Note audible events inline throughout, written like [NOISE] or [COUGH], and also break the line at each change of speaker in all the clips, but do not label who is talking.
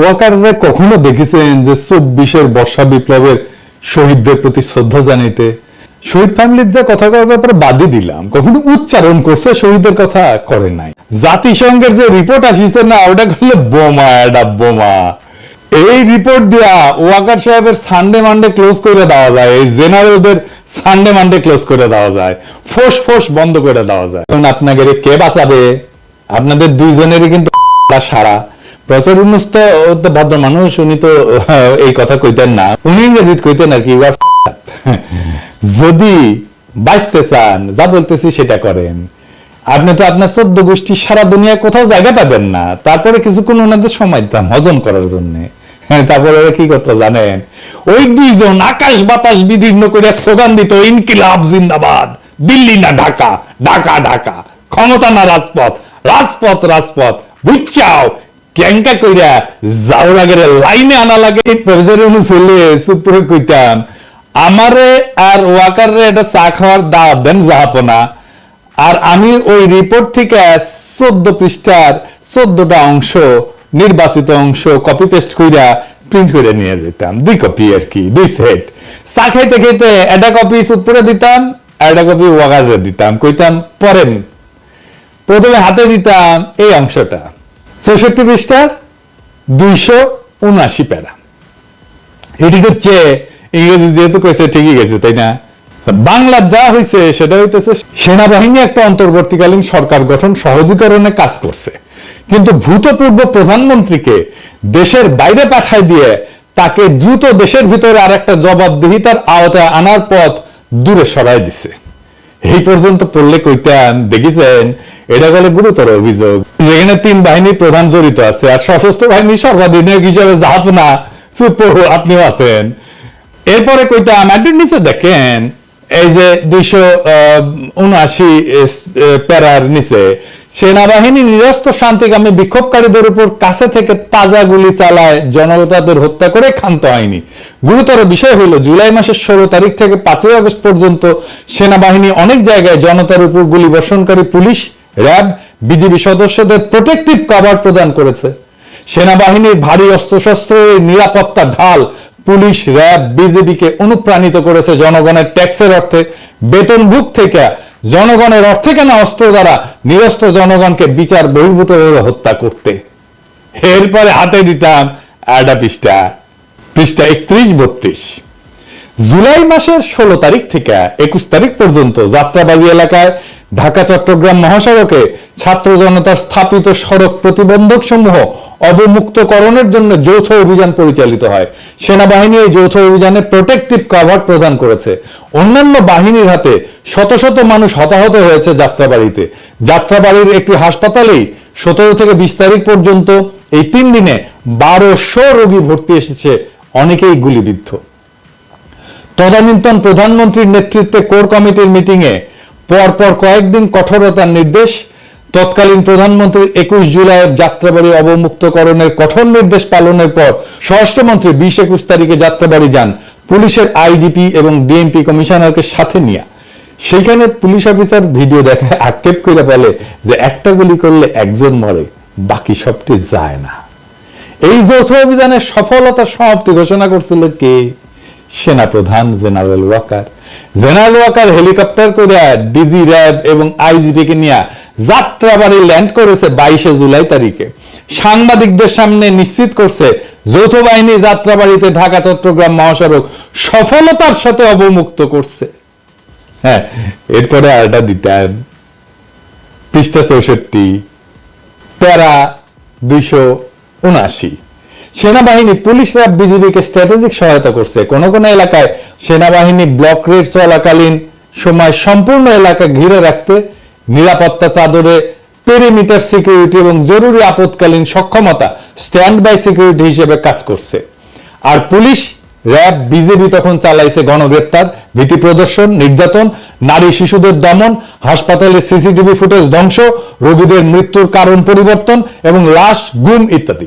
ওয়াকাররা কখনো দেখেছেন যে চব্বিশের বর্ষা বিপ্লবের শহীদদের প্রতি শ্রদ্ধা জানাইতে? শহীদ ফ্যামিলির যে কথা করার ব্যাপারে বাদই দিলাম। কখনো উচ্চারণ করছে শহীদদের কথা করে নাই। জাতিসংঘের যে রিপোর্ট আসিছে না, ওটা করলে বোমা, এটা বোমা। এই রিপোর্ট দিয়া ওয়াকার সাহেবের সানডে মানডে ক্লোজ করে দেওয়া যায়। এই জেনারেলদের সানডে মানডে ক্লোজ করে দেওয়া যায়। ফোস ফোস বন্ধ করে দেওয়া যায়। কারণ আপনাকে কে বাঁচাবে? আপনাদের দুইজনেরই কিন্তু সারা। প্রফেসর ইউনুস তো ভদ্র মানুষ, উনি তো এই কথা কইতেন না। উনি ইংরেজিত কইতেন আর কি যদি বাঁচতে চান, যা বলতেছি সেটা করেন। আপনি তো আপনার চোদ্দ গোষ্ঠী সারা দুনিয়ায় কোথাও জায়গা পাবেন না। তারপরে কিছুক্ষণ ওনাদের সময় দিতাম হজম করার জন্য। হ্যাঁ তারপরে কি করতো জানেন? ওই দুইজন আকাশ বাতাস বিদীর্ণ করে স্লোগান দিত, ইনকিলাব জিন্দাবাদ, দিল্লি না ঢাকা ঢাকা ঢাকা, ক্ষমতা না রাজপথ রাজপথ রাজপথ, বুঝছাও ক্যাঙ্কা কইরা যাওয়ার আগে লাইনে আনা লাগে। প্রফেসর চলে চুপ করে কইতাম। আমারে আর ওয়াকারে এটা চা খাওয়ার দাওয়াত দেন জাহাপনা আর আমি ওই রিপোর্ট থেকে চোদ্দ পৃষ্ঠার চোদ্দটা অংশ, নির্বাচিত অংশ কপি পেস্ট কইরা প্রিন্ট করে নিয়ে যেতাম। দুই কপি আর কি, দুই সেট চা খাইতে খাইতে একটা কপি উপরে দিতাম আর একটা কপি ওয়াগারে দিতাম। কইতাম, পরেন। প্রথমে হাতে দিতাম এই অংশটা। চৌষট্টি পৃষ্ঠা, দুইশো উনআশি প্যারা। এটি হচ্ছে ইংরেজি যেহেতু কইছে ঠিকই গেছে, তাই না? বাংলার যা হয়েছে সেটা হইতেছে সেনাবাহিনী একটা অন্তর্বর্তীকালীন সরকার গঠন সহজীকরণে কাজ করছে। কিন্তু ভূতপূর্ব প্রধানমন্ত্রীকে দেশের বাইরে পাঠায় দিয়ে তাকে দ্রুত দেশের ভিতরে আর একটা জবাবদিহিতার আওতায় আনার পথ দূরে সরাই দিছে। এই পর্যন্ত পড়লে কইতাম, দেখেছেন? এটা বলে গুরুতর অভিযোগ। যেখানে তিন বাহিনীর প্রধান জড়িত আছে আর সশস্ত্র বাহিনীর সর্বাধিনায়ক হিসেবে জাহাপনা চুপ আপনিও আছেন। এরপরে কইতাম একদিন নিচে দেখেন, এই যে দুইশো উনআশি প্যারার নিচে, সেনাবাহিনী নিরস্ত্র শান্তিকামী বিক্ষোভকারীদের উপর কাছে থেকে তাজা গুলি চালায়, জনতাদের হত্যা করে ক্ষান্ত হয়নি গুরুতর বিষয় হলো জুলাই মাসের ষোলো তারিখ থেকে পাঁচই আগস্ট পর্যন্ত সেনাবাহিনী অনেক জায়গায় জনতার উপর গুলি বর্ষণকারী পুলিশ র্যাব বিজিবি সদস্যদের প্রোটেকটিভ কভার প্রদান করেছে। সেনাবাহিনীর ভারী অস্ত্রশস্ত্র নিরাপত্তা ঢাল পুলিশ র্যাব বিজেপিকে অনুপ্রাণিত করেছে জনগণের ট্যাক্সের অর্থে। বেতন বেতনভুক থেকে জনগণের অর্থে কেনা অস্ত্র দ্বারা নিরস্ত্র জনগণকে বিচার বহির্ভূতভাবে হত্যা করতে? এরপরে হাতে দিতাম একটা পৃষ্ঠা। পৃষ্ঠা একত্রিশ, বত্রিশ। জুলাই মাসের ষোলো তারিখ থেকে একুশ তারিখ পর্যন্ত যাত্রাবাড়ি এলাকায় ঢাকা, চট্টগ্রাম মহাসড়কে ছাত্র জনতার স্থাপিত সড়ক প্রতিবন্ধক সমূহ অবমুক্তকরণের জন্য যৌথ অভিযান পরিচালিত হয়। সেনাবাহিনী এই যৌথ অভিযানে প্রোটেকটিভ কভার প্রদান করেছে। অন্যান্য বাহিনীর হাতে শত শত মানুষ হতাহত হয়েছে যাত্রাবাড়িতে। যাত্রাবাড়ির একটি হাসপাতালেই সতেরো থেকে বিশ তারিখ পর্যন্ত এই তিন দিনে বারোশো রোগী ভর্তি এসেছে, অনেকেই গুলিবিদ্ধ। তদানীন্তন প্রধানমন্ত্রীর নেতৃত্বে কোর কমিটির মিটিংয়ে পরপর কয়েকদিন কঠোরতার নির্দেশ, তৎকালীন প্রধানমন্ত্রীর একুশ জুলাইয়ের যাত্রাবাড়ি অবমুক্তকরণের কঠোর নির্দেশ পালনের পর স্বরাষ্ট্রমন্ত্রী বিশ একুশ তারিখে যাত্রাবাড়ি যান পুলিশের আইজিপি এবং ডিএমপি কমিশনারকে সাথে নিয়ে। সেখানে পুলিশ অফিসার ভিডিও দেখায় আক্ষেপ করে বলে যে একটা গুলি করলে একজন মরে, বাকি সবটি যায় না। এই যৌথ অভিযানের সফলতার সমাপ্তি ঘোষণা করছিল কে? সেনাপ্রধান general Waker. General Waker helicopter করে ডিজি র্যাব এবং আইজিপি কে নিয়ে যাত্রাবাড়ি ল্যান্ড করেছে বাইশে জুলাই তারিখে। সাংবাদিকদের সামনে নিশ্চিত করছে যৌথ বাহিনী যাত্রাবাড়িতে ঢাকা, চট্টগ্রাম মহাসড়ক সফলতার সাথে অবমুক্ত করছে। হ্যাঁ এরপরে আরেকটা দিতেন। পৃষ্ঠা চৌষট্টি, প্যারা দুইশো উনআশি। সেনাবাহিনী পুলিশ র্যাব বিজিবিকে স্ট্র্যাটেজিক সহায়তা করছে। কোন কোন এলাকায় সেনাবাহিনী ব্লক রেড চলাকালীন সময় সম্পূর্ণ এলাকা ঘিরে রাখতে, নিরাপত্তা চাদরে পেরিমিটার সিকিউরিটি এবং জরুরি আপৎকালীন সক্ষমতা স্ট্যান্ড বাই সিকিউরিটি হিসেবে কাজ করছে। আর পুলিশ, র্যাব বিজেপি তখন চালাইছে গণগ্রেপ্তার, ভীতি প্রদর্শন, নির্যাতন, নারী শিশুদের দমন, হাসপাতালের সিসিটিভি ফুটেজ ধ্বংস, রোগীদের মৃত্যুর কারণ পরিবর্তন এবং লাশ, গুম ইত্যাদি।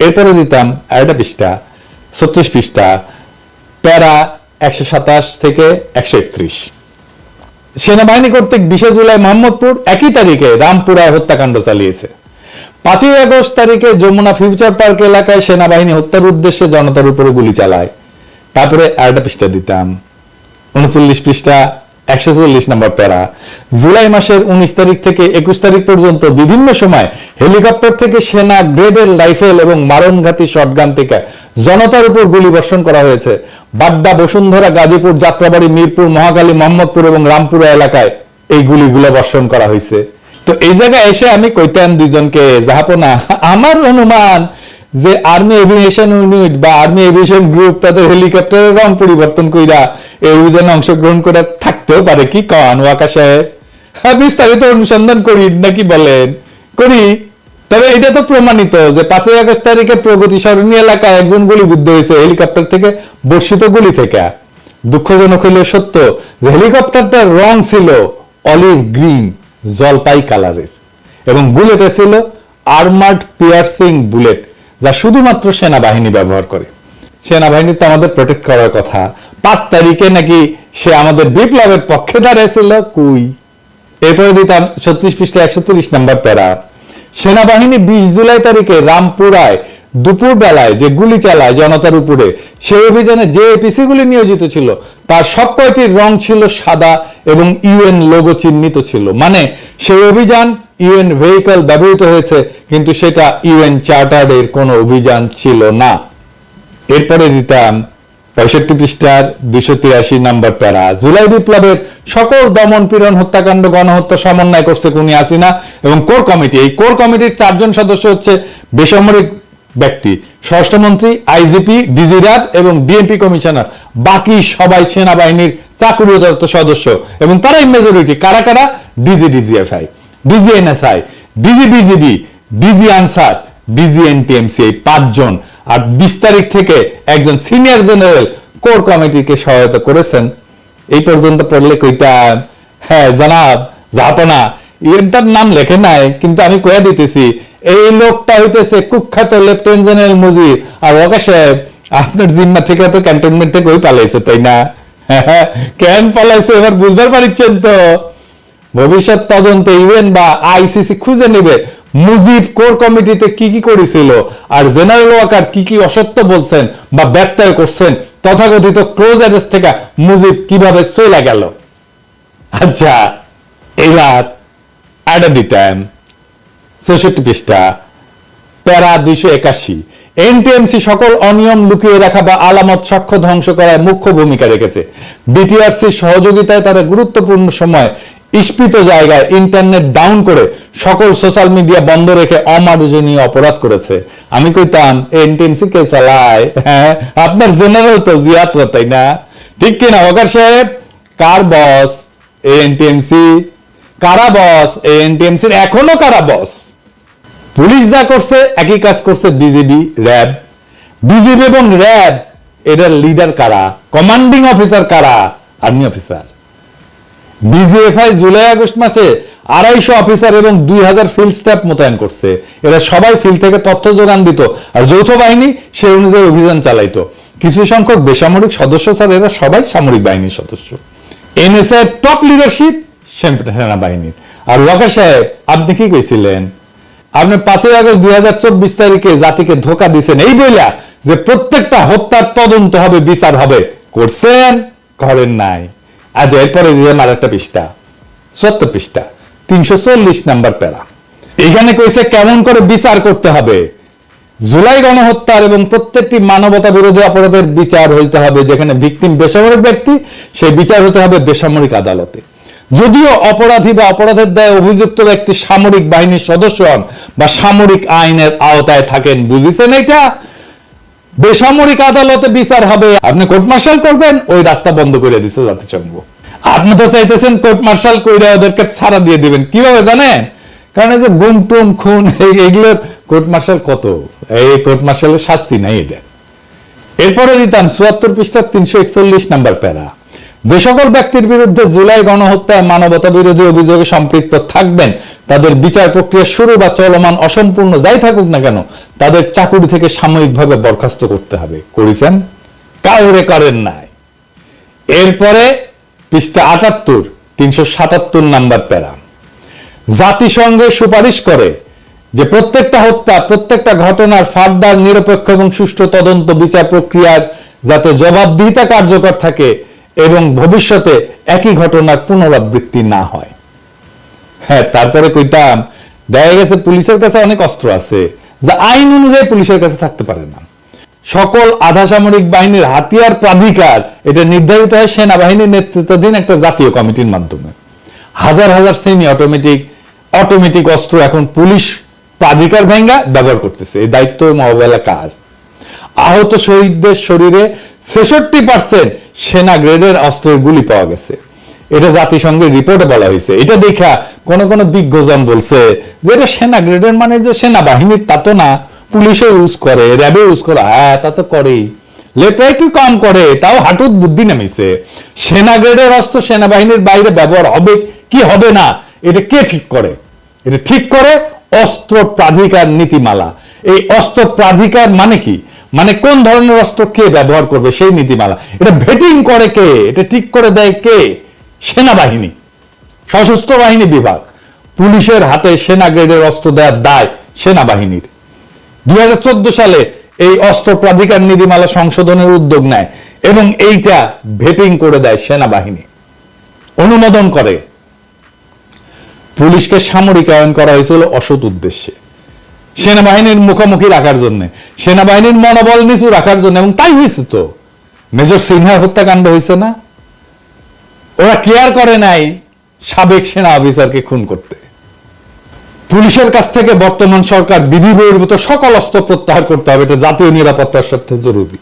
এরপরে দিতাম আরেকটা পৃষ্ঠা, ছত্রিশ পৃষ্ঠা, প্যারা একশো সাতাশ থেকে একশো একত্রিশ। সেনাবাহিনী কর্তৃক বিশে জুলাই মোহাম্মদপুর একই তারিখে রামপুরায় হত্যাকাণ্ড চালিয়েছে। পাঁচই আগস্ট তারিখে যমুনা ফিউচার পার্ক এলাকায় সেনাবাহিনী হত্যার উদ্দেশ্যে জনতার উপরে গুলি চালায়। তারপরে আরেকটা পৃষ্ঠা দিতাম। উনচল্লিশ পৃষ্ঠা একশো চল্লিশ নম্বর প্যারা। জুলাই মাসের উনিশ তারিখ থেকে একুশ তারিখ পর্যন্ত বিভিন্ন সময় হেলিকপ্টার থেকে সেনা গ্রেডের রাইফেল এবং মারণঘাতী শটগান থেকে জনতার উপর গুলি বর্ষণ করা হয়েছে। বাড্ডা, বসুন্ধরা, গাজীপুর, যাত্রাবাড়ি, মিরপুর মহাকালী মোহাম্মদপুর এবং রামপুরা এলাকায় এই গুলিগুলো বর্ষণ করা হয়েছে। তো এই জায়গায় এসে আমি কইতাম দুইজনকে, জাহাপনা, আমার অনুমান যে আর্মি এভিয়েশন ইউনিট বা আর্মি এভিয়েশন গ্রুপ তাদের হেলিকপ্টারের রং পরিবর্তন কইরা এই অভিযানে অংশগ্রহণ করে থাকতেও পারে কি? কন সাহেব? হ্যাঁ বিস্তারিত অনুসন্ধান করি নাকি বলেন? করি। তবে এটা তো প্রমাণিত যে পাঁচই আগস্ট তারিখে প্রগতি সরণী এলাকায় একজন গুলিবিদ্ধ হয়েছে হেলিকপ্টার থেকে বর্ষিত গুলি থেকে। দুঃখজনক হইলেও সত্য যে হেলিকপ্টারটার রং ছিল অলিভ গ্রিন জলপাই কালারের এবং বুলেটে ছিল আর্মার্ড পিয়ার্সিং বুলেট যা শুধুমাত্র সেনাবাহিনী ব্যবহার করে। সেনাবাহিনী তো আমাদের প্রোটেক্ট করার কথা। পাঁচ তারিখে নাকি সে আমাদের বিপ্লবের পক্ষে দাঁড়িয়েছিল, কুই। এরপরে দিতাম ছত্রিশ পৃষ্ঠা একশো তিরিশ নম্বর প্যারা। সেনাবাহিনী বিশ জুলাই তারিখে রামপুরায় দুপুর বেলায় যে গুলি চালায় জনতার উপরে, সেই অভিযানে যে এপিসি গুলি নিয়োজিত ছিল, তার সব কয়টির রং ছিল সাদা এবং ইউএন লোগো চিহ্নিত ছিল। মানে সেই অভিযান ইউএন ভেহিকল ব্যবহৃত হয়েছে, কিন্তু সেটা ইউএন চার্টার্ডের কোনো অভিযান ছিল না। এরপরে দিতাম পঁয়ষট্টি পৃষ্ঠার দুইশো তিরাশি নম্বর প্যারা। জুলাই বিপ্লবের সকল দমন পীড়ন হত্যাকাণ্ড, গণহত্যা সমন্বয় করছে কুনি আসিনা এবং কোর কমিটি। এই কোর কমিটির চারজন সদস্য হচ্ছে বেসামরিক ব্যক্তি। স্বরাষ্ট্রমন্ত্রী, আইজিপি ডিজিরাব এবং ডিএমপি কমিশনার, বাকি সবাই সেনাবাহিনীর চাকুরিরত সদস্য এবং তারাই মেজরিটি কারা কারা? DG, DGFI. DG NSI, DG BGB, DG Ansar, DG NTMC এই পাঁচজন। আর বিশ তারিখ থেকে একজন সিনিয়র জেনারেল কোর কমিটিকে সহায়তা করেছেন। এই পর্যন্ত পড়লে কইতাম হ্যাঁ জানাব, জাহাপনা। ইয়েনটার নাম লেখে নাই, কিন্তু আমি কয়ে দিতেছি এই লোকটা হইতেছে কুখ্যাত লেফটেন্যান্ট জেনারেল মুজিব। আর ওকে সাহেব আপনার জিম্মা থেকে তো ক্যান্টনমেন্ট থেকে ওই পালাইছে, তাই না? [LAUGHS] কেন পালাইছে এবার বুঝবার পারছেন তো? ভবিষ্যৎ তদন্তে ইউএন বা আইসিসি খুঁজে নেবে। মুজিব কোর কমিটিতে কি কি করেছিল? আর জেনারেল ওয়াকার কি কি অসত্য বলছেন বা ব্যত্যয় করছেন? তথাকথিত ক্লোজ অ্যারেস্ট থেকে মুজিব কীভাবে চলে গেল? আচ্ছা এবার আডা দিতাম চৌষট্টি পৃষ্ঠা, প্যারা দুইশো একাশি। এনটিএমসি সকল অনিয়ম লুকিয়ে রাখা বা আলামত সাক্ষ্য ধ্বংস করায় মুখ্য ভূমিকা রেখেছে। বিটিআরসির সহযোগিতায় তারা গুরুত্বপূর্ণ সময় ইস্পিত জায়গায় ইন্টারনেট ডাউন করে সকল সোশ্যাল মিডিয়া বন্ধ রেখে অমার্জনীয় অপরাধ করেছে। আমি কইতাম, এনটিএমসি কে চালায়? হ্যাঁ আপনার জেনারেল তো জিয়াত তাই না? ঠিক কিনা ওকার সাহেব? কার বস? এনটিএমসি। কারা বস? এনটিএমসির এখনও কারা বস? পুলিশ যা করছে, একই কাজ করছে বিজেপি র্যাব। বিজেপি এবং র্যাব, এটার লিডার কারা? কমান্ডিং অফিসার কারা? Army officer DGFI July August মাসে আড়াইশো অফিসার এবং দুই হাজার ফিল্ড স্টাফ মোতায়েন করছে। এরা সবাই ফিল্ড থেকে তথ্য যোগান দিত আর যৌথ বাহিনী সেই অনুযায়ী অভিযান চালাইতো। কিছু সংখ্যক বেসামরিক সদস্য স্যার এরা সবাই সামরিক বাহিনীর সদস্য। এনএসআই টপ লিডারশিপ সেনাবাহিনীর। আর ওয়াকার সাহেব, আপনি কি কইছিলেন? আপনি পাঁচই আগস্ট দুই হাজার চব্বিশ তারিখে জাতিকে ধোকা দিচ্ছেন এই বইলা যে প্রত্যেকটা হত্যার তদন্ত হবে, বিচার হবে, করছেন, করেন নাই। আজ এরপরে দিলাম আর একটা পৃষ্ঠা সত্তর পৃষ্ঠা, তিনশো চল্লিশ নাম্বার প্যারা। এখানে কইছে কেমন করে বিচার করতে হবে? জুলাই গণহত্যার এবং প্রত্যেকটি মানবতা বিরোধী অপরাধের বিচার হইতে হবে, যেখানে ভিকটিম বেসামরিক ব্যক্তি, সেই বিচার হতে হবে বেসামরিক আদালতে। যদিও অপরাধী বা অপরাধের দায়ে অভিযুক্ত ব্যক্তি সামরিক বাহিনীর সদস্য হন বা সামরিক আইনের আওতায় থাকেন, বুঝেছেন এটা? বেসামরিক আদালতে বিচার হবে। আপনি কোর্ট মার্শাল করবেন, ওই রাস্তা বন্ধ করে দিচ্ছে জাতিসংঘ। আপনি তো চাইতেছেন কোর্ট মার্শাল করে ওদেরকে ছাড়া দিয়ে দিবেন। কীভাবে জানেন? কারণ এই যে গুম, টুম, খুন, এই- এইগুলোর কোর্ট মার্শাল কত? এই কোর্ট মার্শালের শাস্তি নাই এটা এরপরে দিতাম চুয়াত্তর পৃষ্ঠার তিনশো একচল্লিশ নাম্বার প্যারা। যে সকল ব্যক্তির বিরুদ্ধে জুলাই গণহত্যায় মানবতা বিরোধী অভিযোগে সম্পৃক্ত থাকবেন, তাদের বিচার প্রক্রিয়া শুরু বা চলমান অসম্পূর্ণ যাই থাকুক না কেন, তাদের চাকুরি থেকে সাময়িকভাবে বরখাস্ত করতে হবে। করেছেন? কাউরে করেন নাই। এরপরে পৃষ্ঠা আটাত্তর, তিনশো সাতাত্তর নাম্বার প্যারা। জাতিসংঘে সুপারিশ করে যে প্রত্যেকটা হত্যা, প্রত্যেকটা ঘটনার ফার্দার নিরপেক্ষ এবং সুষ্ঠু তদন্ত বিচার প্রক্রিয়ার যাতে জবাবদিহিতা কার্যকর থাকে এবং ভবিষ্যতে একই ঘটনার পুনরাবৃত্তি না হয়। হ্যাঁ তারপরে কইতাম, দেখা গেছে পুলিশের কাছে অনেক অস্ত্র আছে, যা আইন অনুযায়ী পুলিশের কাছে থাকতে পারে না। সকল আধা সামরিক বাহিনীর হাতিয়ার প্রাধিকার, এটা নির্ধারিত হয় সেনাবাহিনীর নেতৃত্বাধীন একটা জাতীয় কমিটির মাধ্যমে। হাজার হাজার সেমি অটোমেটিক অটোমেটিক অস্ত্র এখন পুলিশ প্রাধিকার ভেঙ্গা ব্যবহার করতেছে। এই দায়িত্ব মোকাবেলা কার? আহত শহীদদের শরীরে ছেষট্টি পার্সেন্ট সেনা গ্রেডের অস্ত্রের গুলি পাওয়া গেছে। এটা জাতিসংঘের রিপোর্টে বলা হয়েছে। এটা দেখা কোন কোন বিজ্ঞজন বলছে যে এটা সেনা গ্রেডের মানে যে সেনাবাহিনীর তা তো না পুলিশে ইউজ করে র্যাবে ইউজ করে। হ্যাঁ তা তো করেই। লেপে একটু কম করে? তাও হাঁটুত বুদ্ধি নেমেছে সেনা গ্রেডের অস্ত্র সেনাবাহিনীর বাইরে ব্যবহার হবে কি হবে না? এটা কে ঠিক করে? এটা ঠিক করে অস্ত্র প্রাধিকার নীতিমালা। এই অস্ত্র প্রাধিকার মানে কি? মানে কোন ধরনের অস্ত্র কে ব্যবহার করবে সেই নীতিমালা? এটা ভেটিং করে কে? এটা ঠিক করে দেয় কে? সেনাবাহিনী। সশস্ত্র বাহিনী বিভাগ। পুলিশের হাতে সেনা গ্রেডের অস্ত্র দেওয়ার দায় সেনাবাহিনীর। দু হাজার চোদ্দ সালে এই অস্ত্র প্রাধিকার নীতিমালা সংশোধনের উদ্যোগ নেয় এবং এইটা ভেটিং করে দেয় সেনাবাহিনী। অনুমোদন করে। পুলিশকে সামরিকায়ন করা হয়েছিল অসৎ উদ্দেশ্যে। সেনাবাহিনীর মুখোমুখি রাখার জন্য। সেনাবাহিনীর মনোবল নিচু রাখার জন্য, এবং তাই হয়েছে তো। মেজর সিনহার হত্যাকাণ্ড হয়েছে না? ওরা কেয়ার করে নাই সাবেক সেনা অফিসারকে খুন করতে। পুলিশের কাছ থেকে বর্তমান সরকার বিধি বহির্ভূত সকল অস্ত্র প্রত্যাহার করতে হবে, এটা জাতীয় নিরাপত্তার সাথে জরুরি।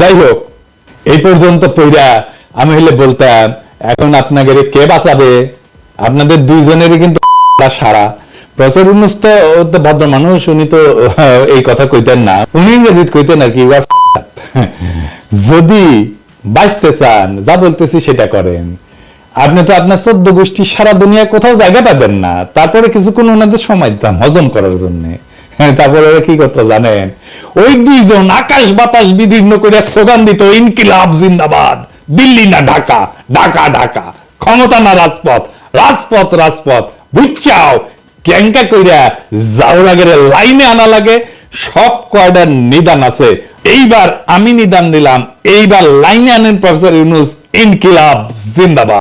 যাই হোক, এই পর্যন্ত পইরা আমি হলে বলতাম, এখন আপনাদের কে বাঁচাবে? আপনাদের দুইজনেরই কিন্তু সারা। ভদ্র মানুষ, উনি তো এই কথা কইতেন না। উনি ইংরেজিত কইতেন আর কি যদি বাঁচতে চান, যা বলতেছি সেটা করেন। আপনি তো আপনার চোদ্দ গোষ্ঠী সারা দুনিয়ায় কোথাও জায়গা পাবেন না। তারপরে কিছুক্ষণ ওনাদের সময় দিতাম হজম করার জন্য। হ্যাঁ তারপরে কি করতো জানেন? ওই দুইজন আকাশ বাতাস বিদীর্ণ করে স্লোগান দিত, ইনকিলাব জিন্দাবাদ, দিল্লি না ঢাকা ঢাকা ঢাকা, ক্ষমতা না রাজপথ রাজপথ রাজপথ, বুঝছাও ক্যাঙ্কা কইরা জাউরাগের লাইনে আনা লাগে। সব কয়টার নিদান আছে। এইবার আমি নিদান দিলাম, এইবার লাইনে আনেন প্রফেসর ইউনুস, ইনকিলাব, জিন্দাবাদ।